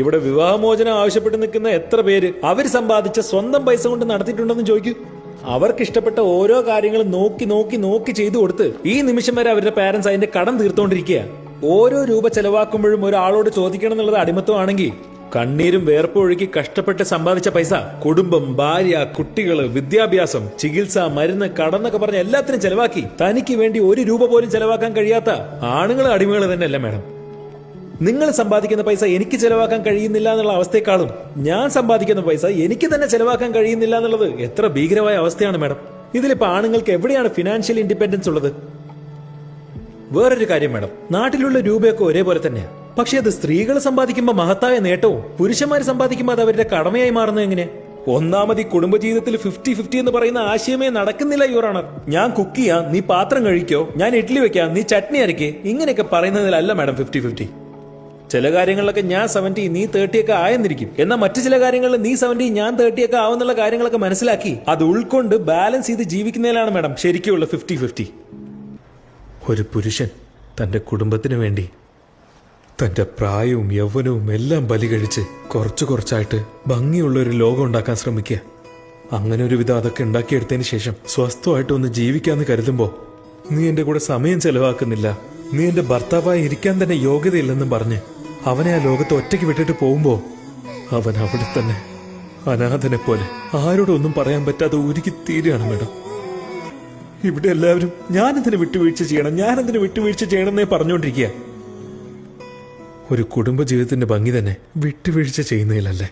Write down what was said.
ഇവിടെ വിവാഹമോചനം ആവശ്യപ്പെട്ട് നിൽക്കുന്ന എത്ര പേര് അവർ സമ്പാദിച്ച സ്വന്തം പൈസ കൊണ്ട് നടത്തിയിട്ടുണ്ടെന്ന് ചോദിക്കൂ. അവർക്ക് ഇഷ്ടപ്പെട്ട ഓരോ കാര്യങ്ങളും നോക്കി നോക്കി നോക്കി ചെയ്തു കൊടുത്ത് ഈ നിമിഷം വരെ അവരുടെ പാരന്റ്സ് അതിന്റെ കടം തീർത്തോണ്ടിരിക്കുക. ഓരോ രൂപ ചെലവാക്കുമ്പോഴും ഒരാളോട് ചോദിക്കണം എന്നുള്ളത് അടിമത്വമാണെങ്കിൽ കണ്ണീരും വേർപ്പൊഴുക്കി കഷ്ടപ്പെട്ട് സമ്പാദിച്ച പൈസ കുടുംബം ഭാര്യ കുട്ടികൾ വിദ്യാഭ്യാസം ചികിത്സ മരുന്ന് കടന്നൊക്കെ പറഞ്ഞ് എല്ലാത്തിനും ചെലവാക്കി തനിക്ക് വേണ്ടി ഒരു രൂപ പോലും ചെലവാക്കാൻ കഴിയാത്ത ആണുങ്ങൾ അടിമകൾ തന്നെയല്ല മാഡം? നിങ്ങൾ സമ്പാദിക്കുന്ന പൈസ എനിക്ക് ചെലവാക്കാൻ കഴിയുന്നില്ല എന്നുള്ള അവസ്ഥയെക്കാളും ഞാൻ സമ്പാദിക്കുന്ന പൈസ എനിക്ക് തന്നെ ചെലവാക്കാൻ കഴിയുന്നില്ല എന്നുള്ളത് എത്ര ഭീകരമായ അവസ്ഥയാണ് മാഡം. ഇതിലിപ്പോ ആണുങ്ങൾക്ക് എവിടെയാണ് ഫിനാൻഷ്യൽ ഇൻഡിപെൻഡൻസ് ഉള്ളത്? വേറൊരു കാര്യം മാഡം. നാട്ടിലുള്ള രൂപയൊക്കെ ഒരേപോലെ തന്നെയാണ് പക്ഷെ അത് സ്ത്രീകൾ സമ്പാദിക്കുമ്പോൾ മഹത്തായ നേട്ടവും പുരുഷന്മാർ സമ്പാദിക്കുമ്പോൾ അത് അവരുടെ കടമയായി മാറുന്നത് എങ്ങനെ ഒന്നാമത് ഈ കുടുംബജീവിതത്തിൽ ഫിഫ്റ്റി ഫിഫ്റ്റി എന്ന് പറയുന്ന ആശയമേ നടക്കുന്നില്ല യുവറാണർ ഞാൻ കുക്ക് ചെയ്യാം നീ പാത്രം കഴിക്കോ ഞാൻ ഇഡ്ഡലി വെക്കാം നീ ചട്നി അരക്കേ ഇങ്ങനെയൊക്കെ പറയുന്നതിലല്ല മാഡം ഫിഫ്റ്റി ഫിഫ്റ്റി ചില കാര്യങ്ങളിലൊക്കെ ഞാൻ സെവന്റി നീ തേർട്ടി ഒക്കെ ആയെന്നിരിക്കും. എന്നാൽ മറ്റു ചില കാര്യങ്ങളിൽ നീ സെവന്റി ഞാൻ തേർട്ടി ഒക്കെ ആവുന്നുള്ള കാര്യങ്ങളൊക്കെ മനസ്സിലാക്കി അത് ഉൾക്കൊണ്ട് ബാലൻസ് ചെയ്ത് ജീവിക്കുന്നതിലാണ് മാഡം ശരിക്കുള്ള ഫിഫ്റ്റി ഫിഫ്റ്റി ഒരു പുരുഷൻ തന്റെ കുടുംബത്തിന് വേണ്ടി തന്റെ പ്രായവും യൗവനവും എല്ലാം ബലി കഴിച്ച് കുറച്ചു കുറച്ചായിട്ട് ഭംഗിയുള്ള ഒരു ലോകം ഉണ്ടാക്കാൻ ശ്രമിക്കുക. അങ്ങനെ ഒരു വിധം അതൊക്കെ ഉണ്ടാക്കിയെടുത്തതിന് ശേഷം സ്വസ്ഥമായിട്ട് ഒന്ന് ജീവിക്കാന്ന് കരുതുമ്പോ നീ എന്റെ കൂടെ സമയം ചെലവാക്കുന്നില്ല. നീ എന്റെ ഭർത്താവായി ഇരിക്കാൻ തന്നെ യോഗ്യതയില്ലെന്നും പറഞ്ഞ് അവനെ ആ ലോകത്ത് ഒറ്റയ്ക്ക് വിട്ടിട്ട് പോകുമ്പോ അവൻ അവിടെ തന്നെ അനാഥനെ പോലെ. ആരോടൊന്നും പറയാൻ പറ്റാതെ ഒരുക്കി തീരുകയാണ് മേഡം. ഇവിടെ എല്ലാവരും ഞാനെന്തിനു വിട്ടുവീഴ്ച ചെയ്യണം? ഞാനെന്തിനു വിട്ടുവീഴ്ച ചെയ്യണം എന്നേ പറഞ്ഞുകൊണ്ടിരിക്കുക ഒരു കുടുംബ ജീവിതത്തിന്റെ ഭംഗി തന്നെ വിട്ടുവീഴ്ച ചെയ്യുന്നതിലല്ലേ?